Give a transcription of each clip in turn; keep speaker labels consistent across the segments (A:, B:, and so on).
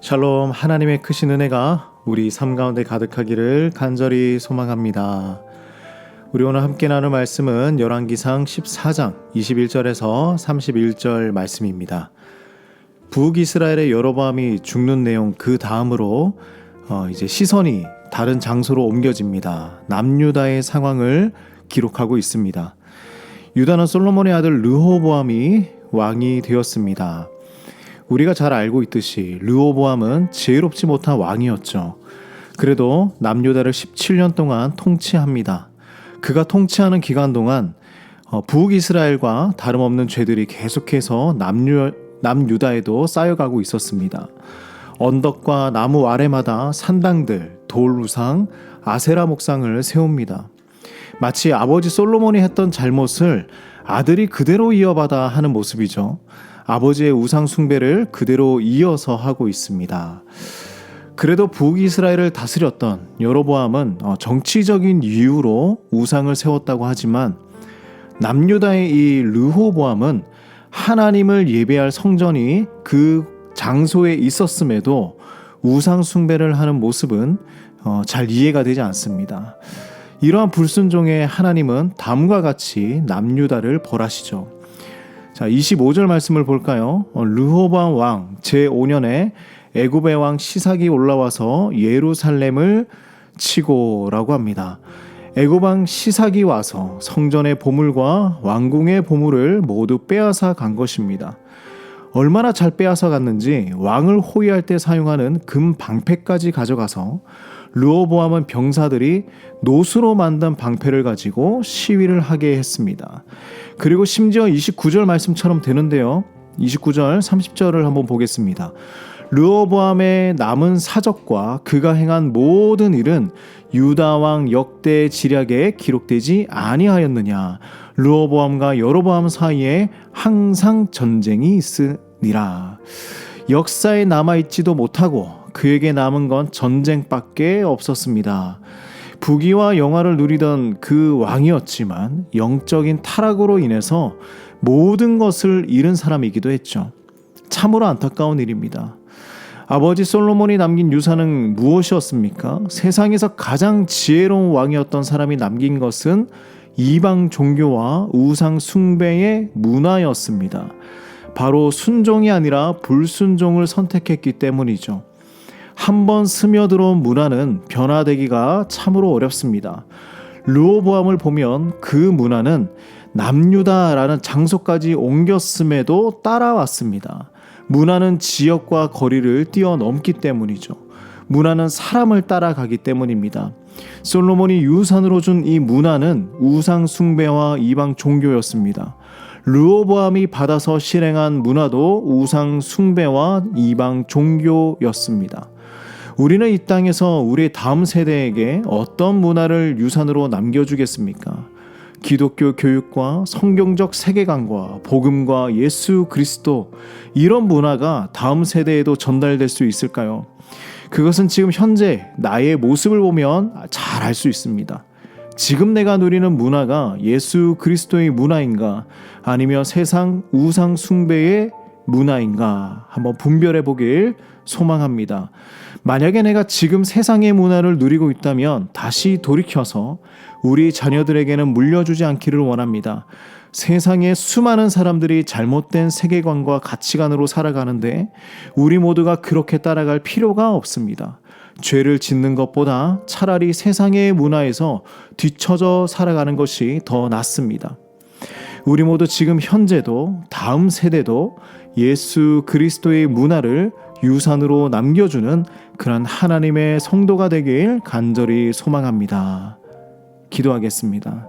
A: 샬롬 하나님의 크신 은혜가 우리 삶 가운데 가득하기를 간절히 소망합니다. 우리 오늘 함께 나눌 말씀은 열왕기상 14장 21절에서 31절 말씀입니다. 북이스라엘의 여로보암이 죽는 내용 그 다음으로 어 이제 시선이 다른 장소로 옮겨집니다. 남유다의 상황을 기록하고 있습니다. 유다는 솔로몬의 아들 르호보암이 왕이 되었습니다. 우리가 잘 알고 있듯이 르호보암은 지혜롭지 못한 왕이었죠. 그래도 남유다를 17년 동안 통치합니다. 그가 통치하는 기간 동안 어, 북이스라엘과 다름없는 죄들이 계속해서 남유, 남유다에도 쌓여가고 있었습니다. 언덕과 나무 아래마다 산당들, 돌우상, 아세라 목상을 세웁니다. 마치 아버지 솔로몬이 했던 잘못을 아들이 그대로 이어받아 하는 모습이죠. 아버지의 우상 숭배를 그대로 이어서 하고 있습니다. 그래도 북이스라엘을 다스렸던 여로보암은 어, 정치적인 이유로 우상을 세웠다고 하지만 남유다의 이 르호보암은 하나님을 예배할 성전이 그 장소에 있었음에도 우상 숭배를 하는 모습은 어, 잘 이해가 되지 않습니다. 이러한 불순종에 하나님은 다음과 같이 남유다를 벌하시죠. 자, 25절 말씀을 볼까요? 어, 르호밤 왕 제5년에 애굽의 왕 시삭이 올라와서 예루살렘을 치고라고 합니다. 애굽 왕 시삭이 와서 성전의 보물과 왕궁의 보물을 모두 빼앗아 간 것입니다. 얼마나 잘 빼앗아 갔는지 왕을 호위할 때 사용하는 금 방패까지 가져가서 르호보암은 병사들이 노수로 만든 방패를 가지고 시위를 하게 했습니다. 그리고 심지어 29절 말씀처럼 되는데요. 29절 30절을 한번 보겠습니다. 르호보암의 남은 사적과 그가 행한 모든 일은 유다 왕 역대 지략에 기록되지 아니하였느냐 르호보암과 여로보암 사이에 항상 전쟁이 있으니라 역사에 남아 있지도 못하고 그에게 남은 건 전쟁밖에 없었습니다. 부귀와 영화를 누리던 그 왕이었지만 영적인 타락으로 인해서 모든 것을 잃은 사람이기도 했죠. 참으로 안타까운 일입니다. 아버지 솔로몬이 남긴 유산은 무엇이었습니까? 세상에서 가장 지혜로운 왕이었던 사람이 남긴 것은 이방 종교와 우상 숭배의 문화였습니다. 바로 순종이 아니라 불순종을 선택했기 때문이죠. 한번 스며들어온 문화는 변화되기가 참으로 어렵습니다. 르호보암을 보면 그 문화는 남유다라는 장소까지 옮겼음에도 따라왔습니다. 문화는 지역과 거리를 뛰어넘기 때문이죠. 문화는 사람을 따라가기 때문입니다. 솔로몬이 유산으로 준 이 문화는 우상 숭배와 이방 종교였습니다. 르호보암이 받아서 실행한 문화도 우상 숭배와 이방 종교였습니다. 우리는 이 땅에서 우리 다음 세대에게 어떤 문화를 유산으로 남겨주겠습니까? 기독교 교육과 성경적 세계관과 복음과 예수 그리스도 이런 문화가 다음 세대에도 전달될 수 있을까요? 그것은 지금 현재 나의 모습을 보면 잘 알 수 있습니다. 지금 내가 누리는 문화가 예수 그리스도의 문화인가 아니면 세상 우상 숭배의 문화인가 한번 분별해 보길 소망합니다. 만약에 내가 지금 세상의 문화를 누리고 있다면 다시 돌이켜서 우리 자녀들에게는 물려주지 않기를 원합니다. 세상의 수많은 사람들이 잘못된 세계관과 가치관으로 살아가는데 우리 모두가 그렇게 따라갈 필요가 없습니다. 죄를 짓는 것보다 차라리 세상의 문화에서 뒤처져 살아가는 것이 더 낫습니다. 우리 모두 지금 현재도 다음 세대도 예수 그리스도의 문화를 유산으로 남겨주는 그런 하나님의 성도가 되길 간절히 소망합니다. 기도하겠습니다.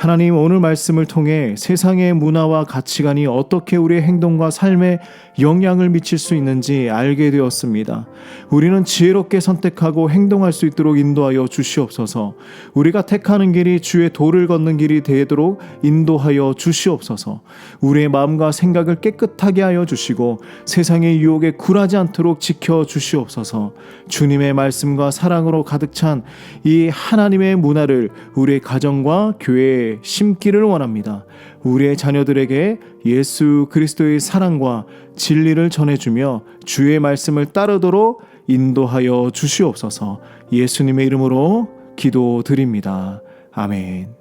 A: 하나님 오늘 말씀을 통해 세상의 문화와 가치관이 어떻게 우리의 행동과 삶에 영향을 미칠 수 있는지 알게 되었습니다. 우리는 지혜롭게 선택하고 행동할 수 있도록 인도하여 주시옵소서. 우리가 택하는 길이 주의 도를 걷는 길이 되도록 인도하여 주시옵소서. 우리의 마음과 생각을 깨끗하게 하여 주시고 세상의 유혹에 굴하지 않도록 지켜 주시옵소서. 주님의 말씀과 사랑으로 가득 찬 이 하나님의 문화를 우리의 가정과 교회에 심기를 원합니다. 우리의 자녀들에게 예수 그리스도의 사랑과 진리를 전해주며 주의 말씀을 따르도록 인도하여 주시옵소서 예수님의 이름으로 기도드립니다. 아멘.